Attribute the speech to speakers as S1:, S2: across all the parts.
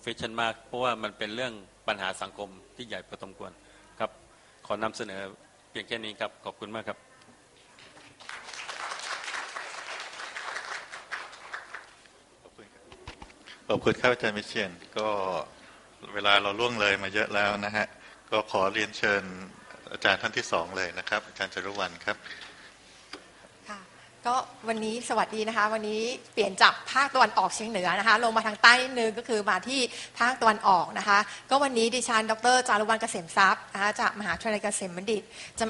S1: เฟชชั่นมาก เพราะว่ามันเป็นเรื่องปัญหาสังคมที่ใหญ่พอสมควรครับ ขอนำเสนอเพียงแค่นี้ครับ ขอบคุณมากครับ
S2: ขอบคุณครับอาจารย์มิเชียนก็เวลาเราล่วงเลยมาเยอะแล้วนะฮะ ก็ขอเรียนเชิญอาจารย์ท่านที่สองเลยนะครับ อาจารย์จรุวรรณครับ
S3: ก็วันนี้สวัสดีนะคะ วันนี้เปลี่ยนจากภาคตะวันออกเฉียงเหนือนะคะ ลงมาทางใต้นิดนึงก็คือมาที่ภาคตะวันออกนะคะ ก็วันนี้ดิฉัน ดรจารุวรรณเกษมทรัพย์นะคะจากมหาวิทยาลัยเกษมบัณฑิตจะ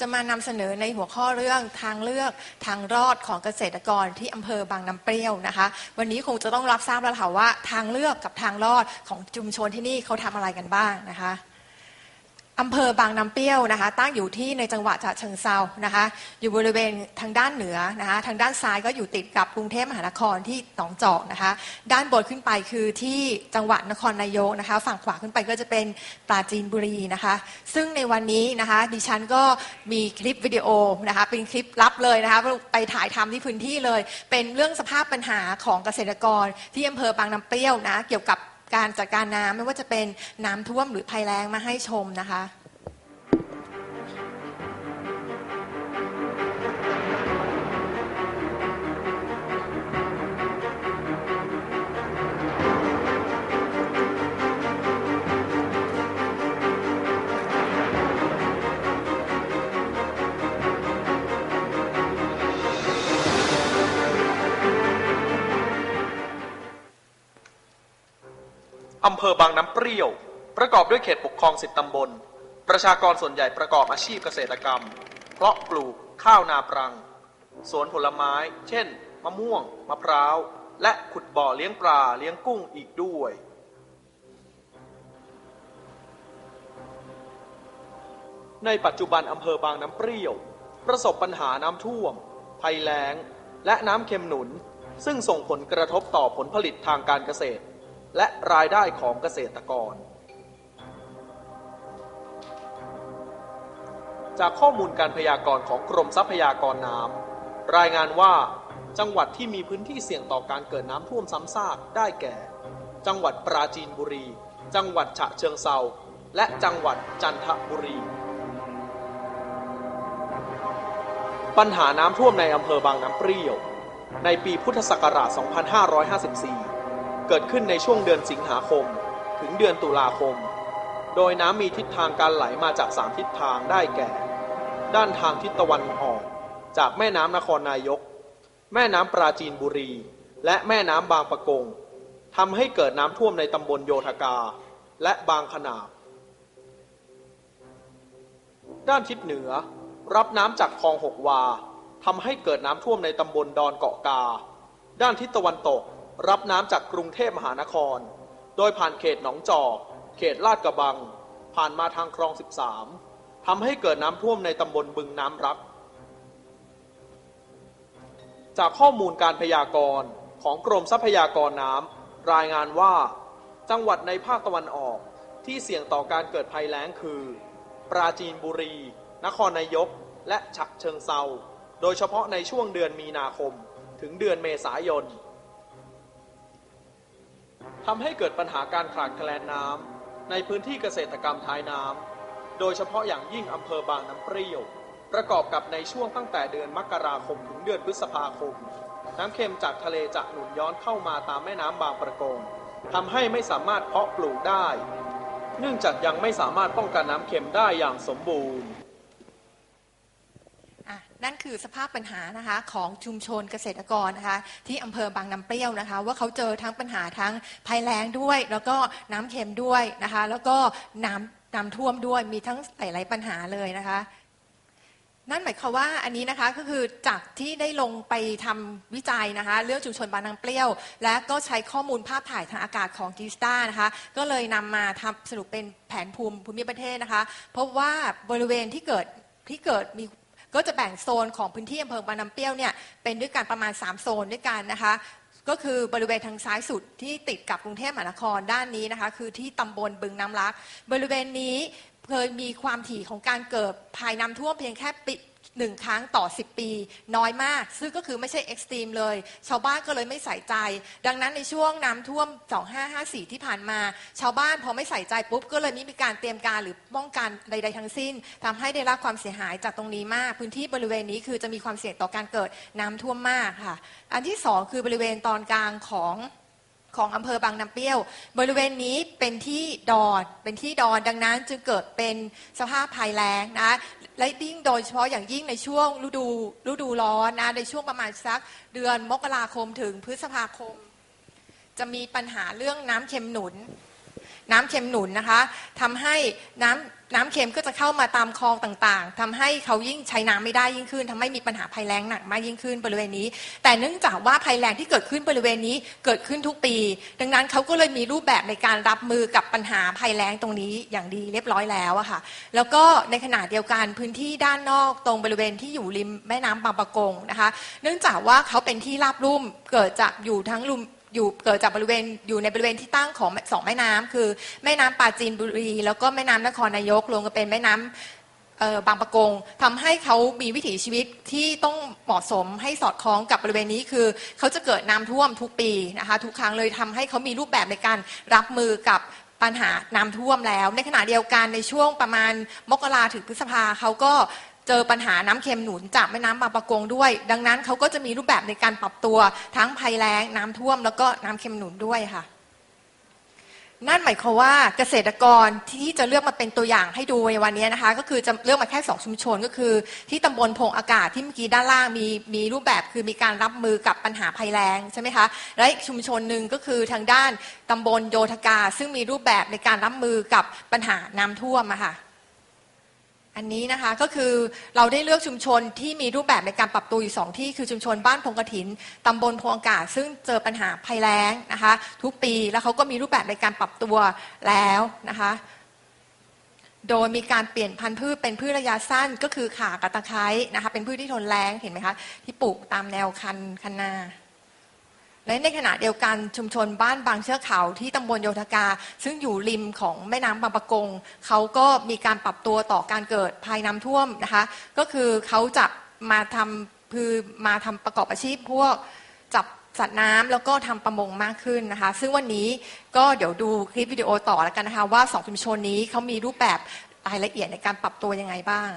S3: จะมานำเสนอในหัวข้อเรื่องทางเลือกทางรอดของเกษตรกรที่อำเภอบางน้ำเปรี้ยวนะคะ วันนี้คงจะต้องรับทราบแล้วค่ะว่าทางเลือกกับทางรอดของชุมชนที่นี่เขาทำอะไรกันบ้างนะคะ อำเภอบางน้ำเปรี้ยวนะคะ ตั้งอยู่ที่ในจังหวัดฉะเชิงเซานะคะ อยู่บริเวณทางด้านเหนือนะคะ ทางด้านซ้ายก็อยู่ติดกับกรุงเทพมหานครที่หนองจอกนะคะ ด้านบนขึ้นไปคือที่จังหวัดนครนายกนะคะ ฝั่งขวาขึ้นไปก็จะเป็นปราจีนบุรีนะคะ ซึ่งในวันนี้นะคะดิฉันก็มีคลิปวิดีโอนะคะ เป็นคลิปลับเลยนะคะไปถ่ายทำที่พื้นที่เลย เป็นเรื่องสภาพปัญหาของเกษตรกรที่อำเภอบางน้ำเปรี้ยวนะ เกี่ยวกับ การจัดการน้ำไม่ว่าจะเป็นน้ำท่วมหรือภัยแล้งมาให้ชมนะคะ
S4: เภอบางน้ำเปรี้ยว ประกอบด้วยเขตปกครองสิบตำบล ประชากรส่วนใหญ่ประกอบอาชีพเกษตรกรรม เพาะปลูกข้าวนาปรัง สวนผลไม้ เช่น มะม่วง มะพร้าว และขุดบ่อเลี้ยงปลาเลี้ยงกุ้งอีกด้วย ในปัจจุบันอำเภอบางน้ำเปรี้ยว ประสบปัญหาน้ำท่วม ภัยแล้ง และน้ำเค็มหนุน ซึ่งส่งผลกระทบต่อผลผลิตทางการเกษตร และรายได้ของเกษตรกร จากข้อมูลการพยากรณ์ของกรมทรัพยากรน้ำรายงานว่า จังหวัดที่มีพื้นที่เสี่ยงต่อการเกิดน้ำท่วมซ้ำซากได้แก่ จังหวัดปราจีนบุรี จังหวัดฉะเชิงเซาและจังหวัดจันทบุรี ปัญหาน้ำท่วมในอำเภอบางน้ำเปรี้ยว ในปีพุทธศักราช 2554 เกิดขึ้นในช่วงเดือนสิงหาคม ถึงเดือนตุลาคม โดยน้ำมีทิศทางการไหลมาจากสามทิศทางได้แก่ ด้านทางทิศตะวันออก จากแม่น้ำนครนายก แม่น้ำปราจีนบุรี และแม่น้ำบางปะกงทำให้เกิดน้ำท่วมในตำบลโยธกา และบางขนาดด้านทิศเหนือ รับน้ำจากคลองหกวาทำให้เกิดน้ำท่วมในตำบลดอนเกาะกา ด้านทิศตะวันตก รับน้ำจากกรุงเทพมหานคร โดยผ่านเขตหนองจอก เขตลาดกระบัง ผ่านมาทางคลอง 13ทำให้เกิดน้ำท่วมในตำบลบึงน้ำรัก จากข้อมูลการพยากรณ์ของกรมทรัพยากรน้ำรายงานว่า จังหวัดในภาคตะวันออกที่เสี่ยงต่อการเกิดภัยแล้งคือ ปราจีนบุรี นครนายก และฉะเชิงเซา โดยเฉพาะในช่วงเดือนมีนาคม ถึงเดือนเมษายน ทำให้เกิดปัญหาการขาดแคลนน้ำในพื้นที่เกษตรกรรมท้ายน้ำโดยเฉพาะอย่างยิ่งอำเภอบางน้ำเปรี้ยว ประกอบกับในช่วงตั้งแต่เดือนมกราคมถึงเดือนพฤษภาคม น้ำเค็มจากทะเลจะหนุนย้อนเข้ามาตามแม่น้ำบางประกงทำให้ไม่สามารถเพาะปลูกได้ เนื่องจากยังไม่สามารถป้องกันน้ำเค็มได้อย่างสมบูรณ์
S3: นั่นคือสภาพปัญหานะคะของชุมชนเกษตรกรนะคะที่อำเภอบางน้ำเปรี้ยวนะคะ ว่าเขาเจอทั้งปัญหาทั้งภัยแล้งด้วย แล้วก็น้ำเค็มด้วยนะคะ แล้วก็น้ำน้ำท่วมด้วยมีทั้งหลายๆปัญหาเลยนะคะนั่นหมายความว่าอันนี้นะคะก็คือจากที่ได้ลงไปทำวิจัยนะคะ เรื่องชุมชนบางน้ำเปรี้ยว และก็ใช้ข้อมูลภาพถ่ายทางอากาศของกิสตานะคะ ก็เลยนำมาทำสรุปเป็นแผนภูมิภูมิประเทศนะคะ พบว่าบริเวณที่เกิดที่เกิดมี ก็จะแบ่งโซนของพื้นที่อำเภอบางน้ำเปรี้ยวเนี่ยเป็นด้วยกันประมาณ 3 โซนด้วยกันนะคะก็คือบริเวณทางซ้ายสุดที่ติดกับกรุงเทพมหานครด้านนี้นะคะ คือที่ตำบลบึงน้ำรัก บริเวณนี้เคยมีความถี่ของการเกิดภัยน้ำท่วมเพียงแค่ป หนึ่งครั้งต่อ 10 ปี น้อยมาก ซึ่งก็คือไม่ใช่เอ็กซ์ตรีมเลย ชาวบ้านก็เลยไม่ใส่ใจ ดังนั้นในช่วงน้ำท่วม 2554 ที่ผ่านมา ชาวบ้านพอไม่ใส่ใจปุ๊บ ก็เลยไม่มีการเตรียมการหรือป้องกันใด ๆ ทั้งสิ้นทำให้ได้รับความเสียหายจากตรงนี้มาก พื้นที่บริเวณนี้คือจะมีความเสี่ยงต่อการเกิดน้ำท่วมมากค่ะ อันที่สองคือบริเวณตอนกลางของ ของอำเภอบางน้ำเปรี้ยว บริเวณนี้เป็นที่ดอนเป็นที่ดอนดังนั้นจึงเกิดเป็นสภาพภัยแล้งนะและยิ่งโดยเฉพาะอย่างยิ่งในช่วงฤดูฤดูร้อนนะในช่วงประมาณสักเดือนมกราคมถึงพฤษภาคม จะมีปัญหาเรื่องน้ำเค็มหนุน น้ำเค็มหนุนนะคะทำให้น้ำน้ำเค็มก็จะเข้ามาตามคลองต่างๆทำให้เขายิ่งใช้น้ำไม่ได้ยิ่งขึ้นทำให้มีปัญหาภัยแล้งหนักมากยิ่งขึ้นบริเวณนี้ แต่เนื่องจากว่าภัยแล้งที่เกิดขึ้นบริเวณนี้เกิดขึ้นทุกปี ดังนั้นเขาก็เลยมีรูปแบบในการรับมือกับปัญหาภัยแล้งตรงนี้อย่างดีเรียบร้อยแล้วอะค่ะ แล้วก็ในขณะเดียวกันพื้นที่ด้านนอกตรงบริเวณที่อยู่ริมแม่น้ำบางปะกงนะคะ เนื่องจากว่าเขาเป็นที่ราบลุ่มเกิดจากอยู่ทั้งลุ่ม อยู่เกิดจากบริเวณอยู่ในบริเวณที่ตั้งของสองแม่น้ำคือแม่น้ำปาจีนบุรี แล้วก็แม่น้ำนครนายกรวมกันเป็นแม่น้ำเอ่อบางประกงทำให้เขามีวิถีชีวิตที่ต้องเหมาะสมให้สอดคล้องกับบริเวณนี้คือเขาจะเกิดน้ำท่วมทุกปีนะคะทุกครั้งเลยทำให้เขามีรูปแบบในการรับมือกับปัญหาน้ำท่วมแล้ว ในขณะเดียวกันในช่วงประมาณมกราถึงพฤษภาเขาก็ เจอปัญหาน้ำเค็มหนุนจากแม่น้ำบางปะกงด้วย ดังนั้นเขาก็จะมีรูปแบบในการปรับตัวทั้งภัยแล้งน้ำท่วม แล้วก็น้ำเค็มหนุนด้วยค่ะ นั่นหมายความว่าเกษตรกรที่จะเลือกมาเป็นตัวอย่างให้ดูในวันนี้นะคะ ก็คือจะเลือกมาแค่2ชุมชนก็คือ ที่ตำบลพงอากาศที่เมื่อกี้ด้านล่างมีมีรูปแบบคือมีการรับมือกับปัญหาภัยแล้งใช่ไหมคะและอีกชุมชนหนึ่งก็คือทางด้านตำบลโยธกา ซึ่งมีรูปแบบในการรับมือกับปัญหาน้ำท่วมอะค่ะ อันนี้นะคะก็คือเราได้เลือกชุมชนที่มีรูปแบบในการปรับตัวอยู่สองที่คือชุมชนบ้านพงกระถินตำบลพงอากาศ ซึ่งเจอปัญหาภัยแล้งนะคะทุกปีแล้วเขาก็มีรูปแบบในการปรับตัวแล้วนะคะโดยมีการเปลี่ยนพันธุ์พืชเป็นพืชระยะสั้นก็คือข่ากับตะไคร้นะคะเป็นพืชที่ทนแล้งเห็นไหมคะที่ปลูกตามแนวคันคันนา และในขณะเดียวกันชุมชนบ้านบางเชือกเขาที่ตำบลโยธกา ซึ่งอยู่ริมของแม่น้ำบางปะกงเขาก็มีการปรับตัวต่อการเกิดภัยน้ำท่วมนะคะ ก็คือเขาจะมาทำคือมาทำประกอบอาชีพพวกจับสัตว์น้ำแล้วก็ทำประมงมากขึ้นนะคะ ซึ่งวันนี้ก็เดี๋ยวดูคลิปวิดีโอต่อแล้วกันนะคะว่าสองชุมชนนี้เขามีรูปแบบรายละเอียดในการปรับตัวยังไงบ้าง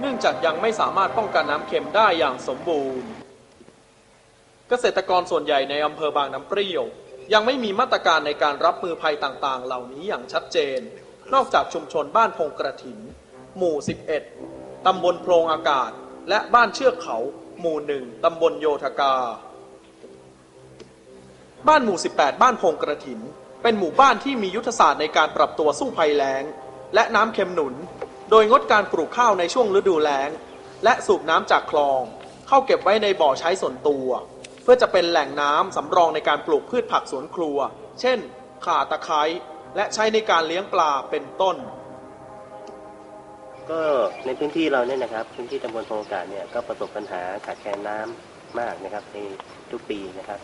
S4: เนื่องจากยังไม่สามารถป้องกันน้ำเค็มได้อย่างสมบูรณ์ เกษตรกรส่วนใหญ่ในอำเภอบางน้ำเปรี้ยว ยังไม่มีมาตรการในการรับมือภัยต่างๆ เหล่านี้อย่างชัดเจน นอกจากชุมชนบ้านพงกระถิน หมู่ 11 ตำบลโพรงอากาศ และบ้านเชือกเขา หมู่หนึ่งตำบลโยธกา บ้านหมู่ 18 บ้านพงกระถิน เป็นหมู่บ้านที่มียุทธศาสตร์ในการปรับตัวสู้ภัยแล้ง และน้ำเค็มหนุน โดยงดการปลูกข้าวในช่วงฤดูแล้ง และสูบน้ำจากคลอง เข้าเก็บไว้ในบ่อใช้ส่วนตัว เพื่อจะเป็นแหล่งน้ำสำรองในการปลูกพืชผักสวนครัว เช่น ข่าตะไคร้และใช้ในการเลี้ยงปลาเป็นต้น
S5: ก็ในพื้นที่เราเนี่ยนะครับ พื้นที่ตำบลโพงอากาเนี่ยก็ประสบปัญหาขาดแคลนน้ำมากนะครับในทุกปีนะครับ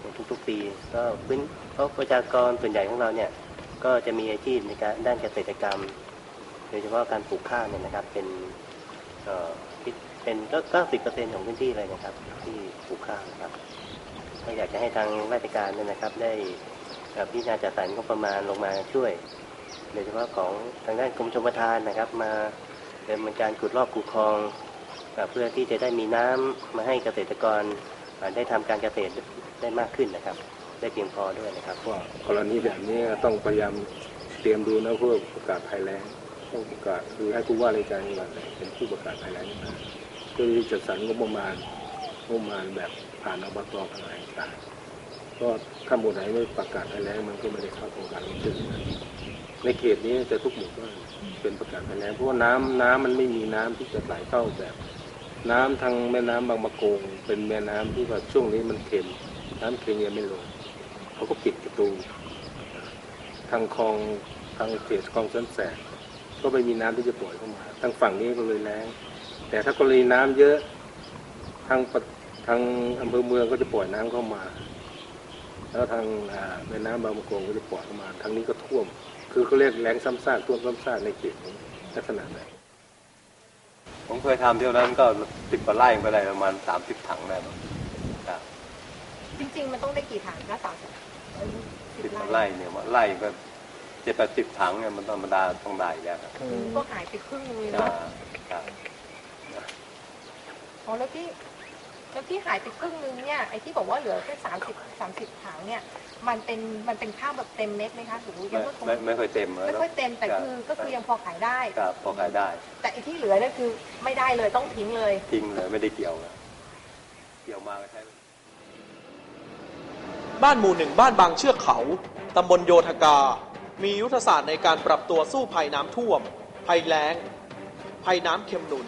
S5: ในทุกๆปี ก็พื้นเพราะประชากรส่วนใหญ่ของเราเนี่ยก็จะมีอาชีพในการด้านเกษตรกรรม โดยเฉพาะการปลูกข้าวเนี่ยนะครับเป็น เป็นก็เก้าสิบเปอร์เซ็นต์ของพื้นที่เลยนะครับ ที่ปลูกข้าวนะครับก็อยากจะให้ทางราชการเนี่ยนะครับ ได้พิจารณาจัดสรรงบประมาณลงมาช่วยโดยเฉพาะของทางด้านกรมชลประทานนะครับ มาดำเนินการขุดลอกคูคลอง เพื่อที่จะได้มีน้ำมาให้เกษตรกรได้ทำการเกษตรได้มากขึ้นนะครับ ได้เพียงพอด้วยนะครับ
S6: ว่ากรณีแบบนี้ต้องพยายามเตรียมดูนะเพื่อประกาศภัยแล้งต้องประกาศคือให้ผู้ว่าราชการจังหวัดเป็นผู้ประกาศภัยแล้ง มาเพื่อจะจัดสรรงบประมาณงบประมาณแบบผ่านอบตอะไรต่างก็ถ้าหมู่ไหนไม่ประกาศภัยแล้งมันก็ไม่ได้เข้าโครงการลงทุนในเขตนี้จะทุกหมู่บ้านเป็นประกาศภัยแล้งเพราะว่าน้ำน้ำมันไม่มีน้ำที่จะไหลเข้าแบบ น้ำทางแม่น้ำบางมะโกง เป็นแม่น้ำที่ว่าช่วงนี้มันเค็มน้ำเค็มยังไม่ลงเขาก็ปิดประตู ทางคลองทางเขตคลองสันแสบก็ไม่มีน้ำที่จะปล่อยเข้ามาทางฝั่งนี้ก็เลยแล้ง แต่ถ้ากรณีน้ำเยอะทางปะทางอำเภอเมืองก็จะปล่อยน้ำเข้ามา แล้วทางอ่าแม่น้ำบางมะกงก็จะปล่อยเข้ามา ทางนี้ก็ท่วม คือเขาเรียกแล้งซ้ำซากท่วมซ้ำซากในเขตนี้ลักษณะไหน
S7: ผมเคยทำเที่ยวนั้นก็สิบกว่าไร่ก็ได้ประมาณสามสิบถังได้มั้งครับ
S3: จริงๆมันต้องได้กี่ถังนะสามสิบ
S7: สิบกว่าไร่เนี่ยว่าไร่ก็เจ็ดแปดสิบถังเนี่ยมันธรรมดาต้องได้อยู่แล้วครับ
S3: ก็หายไปครึ่งนึงเลย
S7: ครั
S3: เนาะ
S7: บครับ
S3: อ๋อแล้วที่แล้วที่หายไปครึ่งนึงเนี่ยไอ้ที่บอกว่าเหลือแค่สามสิบสามสิบถังเนี่ย มันเป็นมันเป็นข้าวแบบเต็มเม็ดไหมคะหรือยั
S7: ไม่
S3: งก็คง
S7: ไม่ไม่ค่อยเต็มนะ
S3: ไม่ค่อยเต็มแต่คือก็คือยังพอขายได้
S7: ครับพอขายได้
S3: แต่ไอ้ที่เหลือเนี่ยคือไม่ได้เลยต้องทิ้งเลย
S7: ทิ้งเลยไม่ได้เกี่ยวนะเกี่ยวมาก็ใช้
S4: บ้านหมู่หนึ่งบ้านบางเชือกเขาตำบลโยธกา มียุทธศาสตร์ในการปรับตัวสู้ภัยน้ำท่วม ภัยแล้ง ภัยน้ำเค็มหนุน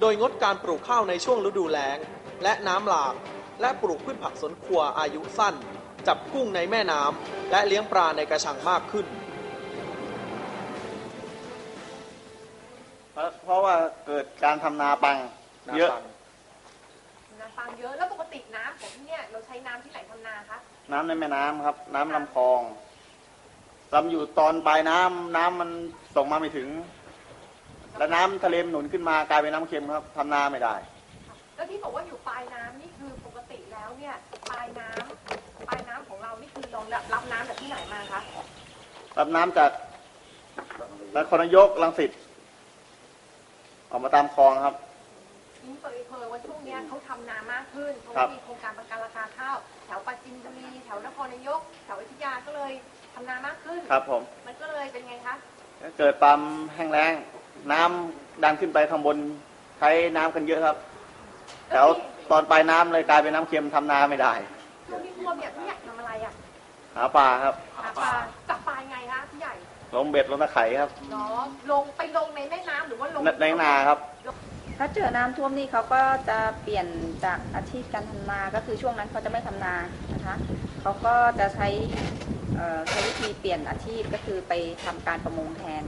S4: โดยงดการปลูกข้าวในช่วงฤดูแล้ง และน้ำหลาก และปลูกพืชผักสวนครัวอายุสั้น จับกุ้งในแม่น้ำ และเลี้ยงปลาในกระชังมากขึ้น
S8: เพราะเพราะว่าเกิดการทำนาปังเยอะ
S3: น้ำปังเยอะ แล้วปกติน้ำของที่เนี่ยเราใช้น้ำที่ไหนทำนาคะ
S8: น้ำในแม่น้ำครับ น้ำลำคลองลำอยู่ตอนปลายน้ำน้ำมันส่งมาไม่ถึง แล้วน้ำทะเลหนุนขึ้นมากลายเป็นน้ำเค็มครับทำนาไม่ได้
S3: แล้วที่บอกว่าอยู่ปลายน้ำนี่คือปกติแล้วเนี่ยปลายน้ำปลายน้ำของเรานี่คือรองรับรับน้ำจากที่ไหนมาคะ
S8: รับน้ำจากนครนายกลังสิตออกมาตามคลองครับ
S3: นี่เปิดเผยว่าช่วงเนี้ยเขาทำนามากขึ้นเพราะ
S8: ครั
S3: ว่า
S8: บ
S3: มีโครงการประกันราคาข้าวแถวปราจินบุรีแถวนครนายกแถวอยุธยาก็เลยทำนามากขึ้น
S8: ครับผม
S3: มันก็เลยเป็นไงคะ
S8: เกิดปั๊มแห้งแล้ง น้ำดันขึ้นไปข้างบนใช้น้ำกันเยอะครับแถวตอนปลายน้ำเลยกลายเป็นน้ำเค็มทำนาไม่ได้
S3: ช่วงที่ท่วมเนี่ยพี่ใหญ่ทำอะไรอะ
S8: หาปลาครับ
S3: หาปลาจับปลายังไงคะพี่ใหญ่
S8: ลงเบ็ดลงตะไคร่ครับ
S3: เนาะลงไปลงในแม่น้ำหรือว่าลง
S8: ในในนาครับ
S9: ถ้าเจอน้ำท่วมนี่เขาก็จะเปลี่ยนจากอาชีพการทำนา ก็คือช่วงนั้นเขาจะไม่ทำนานะคะเขาก็จะใช้เอ่อใช้วิธีเปลี่ยนอาชีพก็คือไปทำการประมงแทน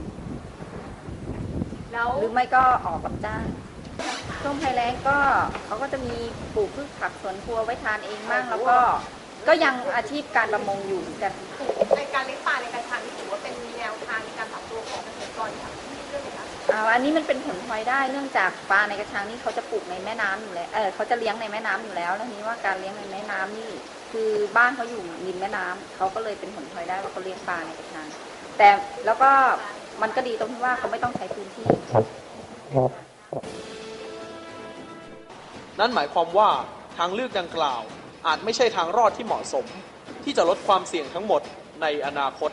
S3: แล้ว
S9: หรือไม่ก็ออกกับจ้างช่วงภัยแล้งก็เขาก็จะมีปลูกพืชผักสวนครัวไว้ทานเองบ้างแล้วก็ก็ยังอาชีพการประมงอยู่เหมือนกัน
S3: ในการเลี้ยงปลาในการทานนี่ถือว่าเป็นแนวทางในการปรับตัวของเกษตรกรค่ะที่เรื่องไหนคะ
S9: อ่าอันนี้มันเป็นผลพลอยได้เนื่องจากปลาในกระชังนี่เขาจะปลูกในแม่น้ำอยู่แล้ว เออเขาจะเลี้ยงในแม่น้ำอยู่แล้วแล้วทีนี้ว่าการเลี้ยงในแม่น้ำนี่คือบ้านเขาอยู่ริมแม่น้ำเขาก็เลยเป็นผลพลอยได้ว่าเขาเลี้ยงปลาในกระชังแต่แล้วก็มันก็ดีตรงที่ว่าเขาไม่ต้องใช้พื้นที่
S4: นั่นหมายความว่าทางเลือกดังกล่าว อาจไม่ใช่ทางรอดที่เหมาะสม ที่จะลดความเสี่ยงทั้งหมดในอนาคต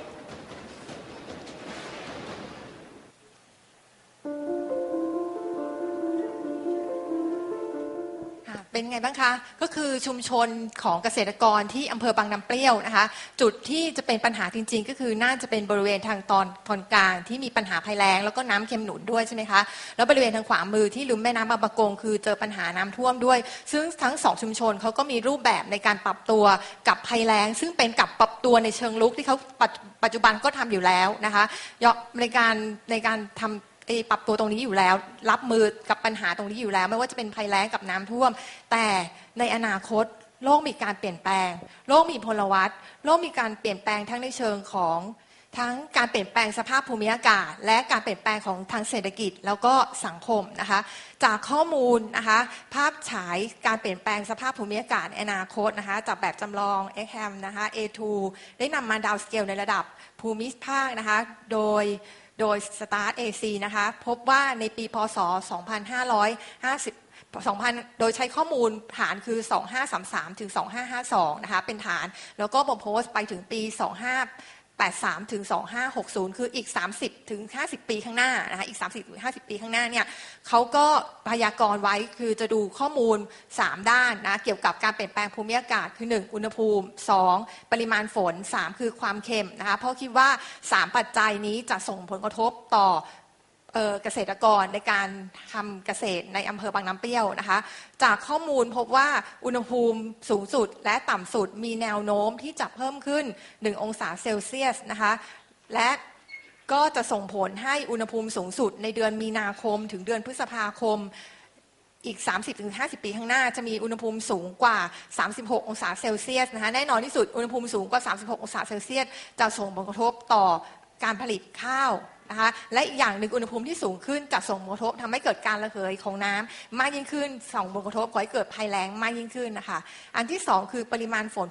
S3: ไงบ้างคะ ก็คือชุมชนของเกษตรกรที่อำเภอบางน้ำเปรี้ยวนะคะ จุดที่จะเป็นปัญหาจริง ๆ ก็คือน่าจะเป็นบริเวณทางตอนตอนกลางที่มีปัญหาภัยแล้งแล้วก็น้ำเค็มหนุนด้วยใช่ไหมคะ แล้วบริเวณทางขวามือที่ลุ่มแม่น้ำบางปะกงคือเจอปัญหาน้ำท่วมด้วย ซึ่งทั้งสองชุมชนเขาก็มีรูปแบบในการปรับตัวกับภัยแล้ง ซึ่งเป็นกับปรับตัวในเชิงลุกที่เขาปัจปัจจุบันก็ทำอยู่แล้วนะคะยอมในการในการทำ ปรับตัวตรงนี้อยู่แล้ว รับมือกับปัญหาตรงนี้อยู่แล้ว ไม่ว่าจะเป็นภัยแล้งกับน้ำท่วม แต่ในอนาคตโลกมีการเปลี่ยนแปลง โลกมีพลวัตโลกมีการเปลี่ยนแปลงทั้งในเชิงของทั้งการเปลี่ยนแปลงสภาพภูมิอากาศ และการเปลี่ยนแปลงของทางเศรษฐกิจแล้วก็สังคมนะคะจากข้อมูลนะคะภาพฉายการเปลี่ยนแปลงสภาพภูมิอากาศในอนาคตนะคะจากแบบจำลอง x h a m นะคะ A2 ได้นำมาดาวน์สเกลในระดับภูมิภาคนะคะโดย โดย Start AC นะคะ พบว่าในปีพศ 2550 2000 โดยใช้ข้อมูลฐานคือ 2533 ถึง 2552 นะคะ เป็นฐาน แล้วก็บอกโพสต์ไปถึงปี 2583 ถึง 2560 คืออีก 30 ถึง 50 ปีข้างหน้านะคะ อีก 30 ถึง 50 ปีข้างหน้าเนี่ย เขาก็พยากรณ์ไว้คือจะดูข้อมูล 3 ด้านนะเกี่ยวกับการเปลี่ยนแปลงภูมิอากาศคือ 1 อุณหภูมิ 2 ปริมาณฝน 3 คือความเค็มนะคะเพราะคิดว่า 3 ปัจจัยนี้จะส่งผลกระทบต่อเอ่อเกษตรกรในการทำเกษตรในอำเภอบางน้ำเปรี้ยวนะคะ จากข้อมูลพบว่าอุณหภูมิสูงสุดและต่ำสุดมีแนวโน้มที่จะเพิ่มขึ้น 1 องศาเซลเซียสนะคะและ ก็จะส่งผลให้อุณหภูมิสูงสุดในเดือนมีนาคม ถึงเดือนพฤษภาคมอีก 30-50 ปีข้างหน้าจะมีอุณหภูมิสูงกว่า 36 องศาเซลเซียสนะคะแน่นอนที่สุดอุณหภูมิสูงกว่า 36 องศาเซลเซียส จะส่งผลกระทบต่อการผลิตข้าวนะคะและอีกอย่างหนึ่งอุณหภูมิที่สูงขึ้นจะส่งผลกระทบทำให้เกิดการระเหยของน้ำมากยิ่งขึ้นส่งผลกระทบก่อให้เกิดภัยแล้งมากยิ่งขึ้นนะคะอันที่สองคือปริมาณฝน